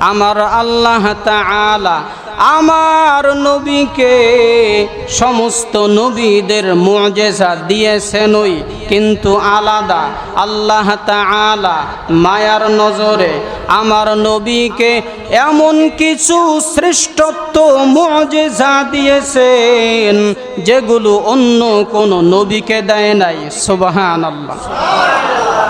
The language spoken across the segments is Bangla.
আমার আল্লাহ তাআলা আমার নবীকে সমস্ত নবীদের মুজেজা দিয়েছেনই কিন্তু আলাদা। আল্লাহ তাআলা মায়ার নজরে আমার নবীকে এমন কিছু শ্রেষ্ঠত্ব মুজেজা দিয়েছেন, যেগুলো অন্য কোনো নবীকে দেয় নাই। সুবহানাল্লাহ।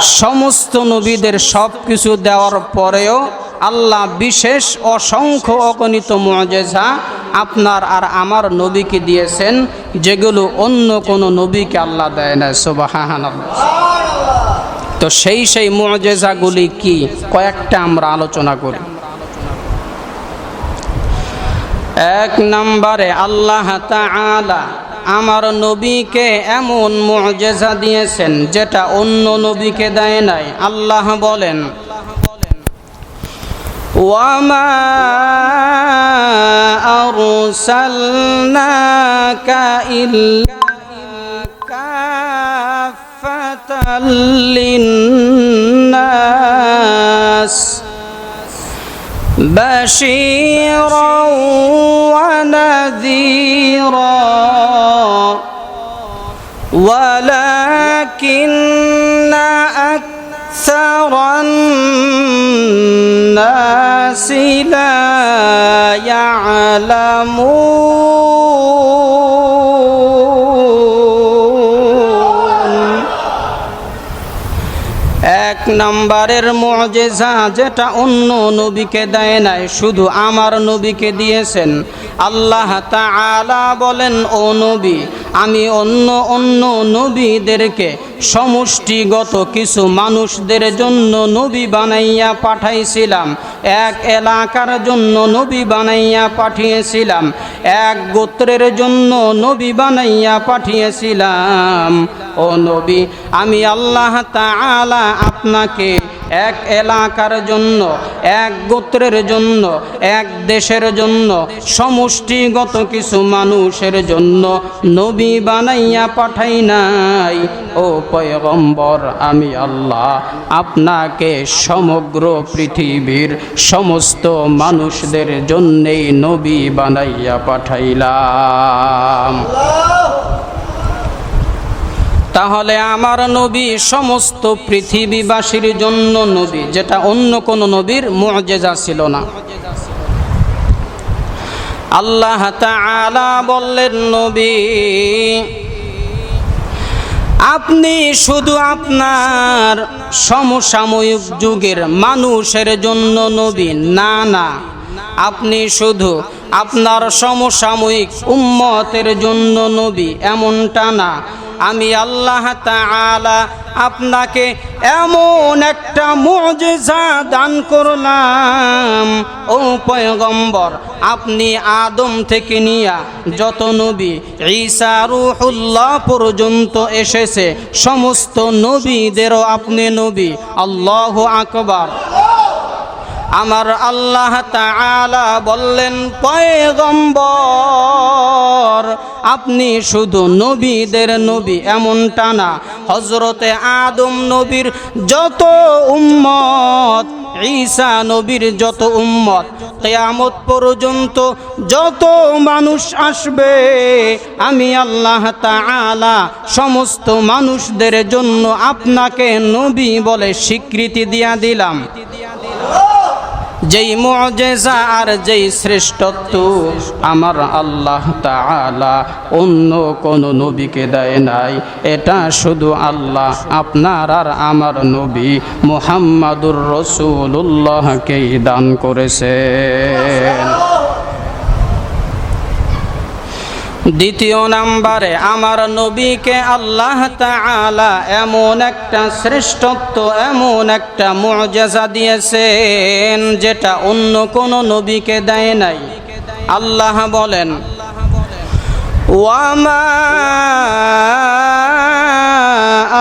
সমস্ত নবীদের সব কিছু দেওয়ার পরেও আল্লাহ বিশেষ অসংখ্য অগণিত মজেজা আপনার আর আমার নবীকে দিয়েছেন, যেগুলো অন্য কোনো নবীকে আল্লাহ দেয় না। সুবাহান তো সেই সেই মজেজাগুলি কি? কয়েকটা আমরা আলোচনা করি। এক নম্বরে আল্লাহ তাআলা আমার নবীকে এমন মুজেজা দিয়েছেন যেটা অন্য নবীকে দেয় নাই আল্লাহ বলেন وما أرسلناك إلا كافة للناس بشيرا ونذيرا ولكن أكثر الناس لا يعلمون এক নম্বরের মজেজা যেটা অন্য নবীকে দেয় নাই শুধু আমার নবীকে দিয়েছেন। আল্লাহ বলেন, ও নবী, আমি অন্য অন্য নবীদেরকে সমষ্টিগত কিছু মানুষদের জন্য নবী বানাইয়া পাঠাইছিলাম। এক এলাকার জন্য নবী বানাইয়া পাঠিয়েছিলাম। এক গোত্রের জন্য নবী বানাইয়া পাঠিয়েছিলাম। ও নবী, আমি আল্লাহ তাআলা আপনাকে এক এলাকার জন্য, এক গোত্রের জন্য, এক দেশের জন্য, সমষ্টিগত কিছু মানুষের জন্য নবী বানাইয়া পাঠাই নাই। ও পয়গম্বর, আমি আল্লাহ আপনাকে সমগ্র পৃথিবীর সমস্ত মানুষদের জন্যেই নবী বানাইয়া পাঠাইলাম। তাহলে আমার নবী সমস্ত পৃথিবীবাসীর জন্য নবী, যেটা অন্য কোন নবীর মুজেজা ছিল না। আল্লাহ তাআলা বললেন, নবী, আপনি শুধু আপনার সমসাময়িক যুগের মানুষের জন্য নবী, না না। আপনি শুধু আপনার সমসাময়িক উম্মতের জন্য নবী, এমনটা না। আমি আল্লাহ তাআলা আপনাকে এমন একটা মুজিজা দান করলাম। ও পয়গম্বর, আপনি আদম থেকে নিয়া যত নবী ঈসা রুহুল্লাহ পর্যন্ত এসেছে, সমস্ত নবীদেরও আপনি নবী। আল্লাহ আকবার। আমার আল্লাহ তাআলা বললেন, পয়গম্বর আপনি শুধু নবীদের নবী এমনটা না হজরতে আদম নবীর যত উম্মত, ঈসা নবীর যত উম্মত, কেয়ামত পর্যন্ত যত মানুষ আসবে, আমি আল্লাহ তাআলা সমস্ত মানুষদের জন্য আপনাকে নবী বলে স্বীকৃতি দিয়া দিলাম। যেই মজেজা আর যেই শ্রেষ্ঠত্ব আমার আল্লাহ তালা অন্য কোন নবীকে দেয় নাই। এটা শুধু আল্লাহ, আপনার আর আমার নবী মুহাম্মাদুর রসুল্লাহকেই দান করেছেন। দ্বিতীয় নাম্বারে, আমার নবীকে আল্লাহ তালা এমন একটা শ্রেষ্ঠত্ব, এমন একটা মর্যাদা দিয়েছেন যেটা অন্য কোনো নবীকে দেয় নাই। আল্লাহ বলেন, ওয়ামা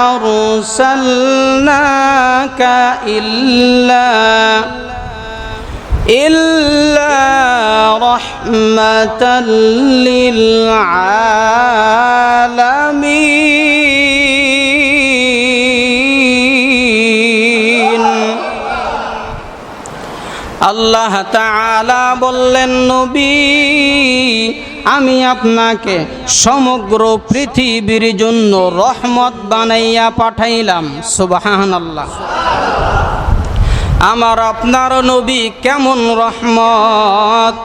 আরসালনাকা ইল্লা ইল্লা رحمة للعالمين আল্লাহ তাআলা বললেন নবী আমি আপনাকে সমগ্র পৃথিবীর জন্য রহমত বানাইয়া পাঠাইলাম সুবহানাল্লাহ আমার আপনার নবী কেমন রহমত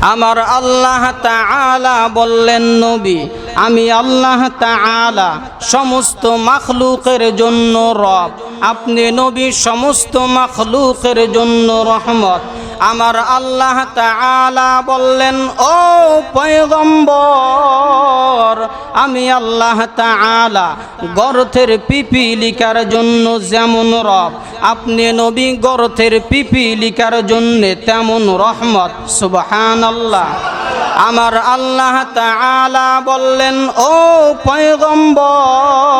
আমার আল্লাহ তাআলা বললেন, নবী, আমি আল্লাহ তাআলা সমস্ত মাখলুকের জন্য রব। আপনি নবী, সমস্ত মাখলুকের জন্য রহমত। আমার আল্লাহ তাআলা বললেন, ও পয়গম্বর, আমি আল্লাহ তাআলা গর্থের পিপিলিকার জন্য যেমন রব, আপনি নবী গর্থের পিপিলিকার জন্য তেমন রহমত। সুবহানাল্লাহ। আমার আল্লাহ তাআলা বললেন, ও পয়গম্বর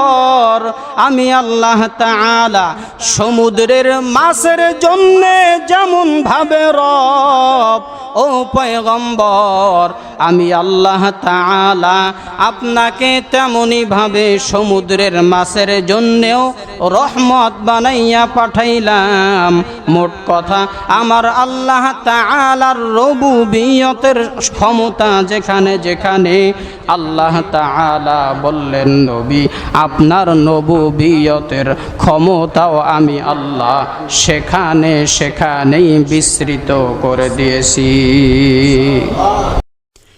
আমি আল্লাহ তালা সমুদ্রের মাছের জন্য যেমন ভাবে রব, ও পয়গম্বর, আমি আল্লাহ তালা আপনাকে তেমনইভাবে সমুদ্রের মাছের জন্যেও রহমত বানাইয়া পাঠাইলাম। মোট কথা, আমার আল্লাহ তাআলার রবুবিয়তের ক্ষমতা যেখানে যেখানে, আল্লাহ তাআলা বললেন, নবী, আপনার নবুবিয়তের ক্ষমতাও আমি আল্লাহ সেখানে সেখানেই বিস্তৃত করে দিয়েছি।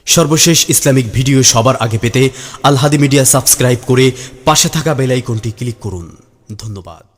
সর্বশেষ ইসলামিক ভিডিও সবার আগে পেতে আলহাদি মিডিয়া সাবস্ক্রাইব করে পাশে থাকা বেল আইকনটি ক্লিক করুন। ধন্যবাদ।